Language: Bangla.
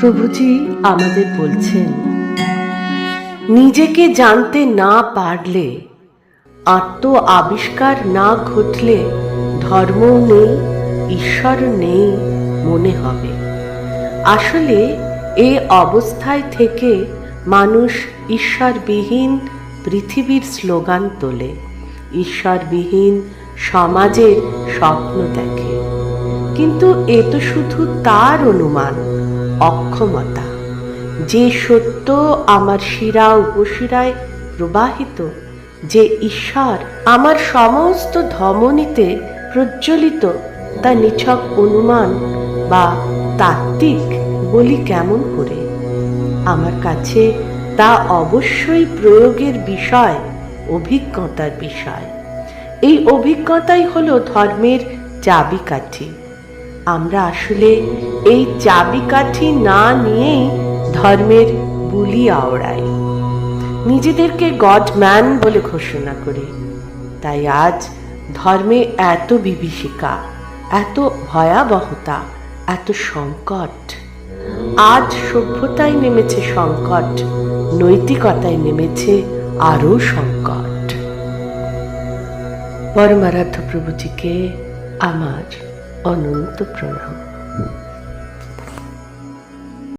প্রভুজি আমাদের বলছেন, নিজেকে জানতে না পারলে আত্ম আবিষ্কার না ঘটলে ধর্ম নেই, ঈশ্বর নেই মনে হবে। আসলে এ অবস্থায় থেকে মানুষ ঈশ্বরবিহীন পৃথিবীর স্লোগান তোলে, ঈশ্বরবিহীন সমাজের স্বপ্ন দেখে। কিন্তু এ তো শুধু তার অনুমান অক্ষমতা, যে সত্য আমার শিরা উপশিরায় প্রবাহিত, যে ঈশ্বর আমার সমস্ত ধমনীতে প্রজ্বলিত, তা নিছক অনুমান বা তাত্ত্বিক বলি কেমন করে? আমার কাছে তা অবশ্যই প্রয়োগের বিষয়, অভিজ্ঞতার বিষয়। এই অভিজ্ঞতাই হলো ধর্মের চাবিকাঠি। আমরা আসলে এই চাবিকাঠি না নিয়েই ধর্মের বুলি আওড়াই। নিজেদেরকে গড ম্যান বলে ঘোষণা করি। তাই আজ ধর্মে এত বিভীষিকা, এত ভয়াবহতা, এত সংকট, আজ সভ্যতায় নেমেছে সংকট, নৈতিকতায় নেমেছে আরও সংকট। পরমারাধ্য প্রভুজিকে আমার अनंत प्रणाम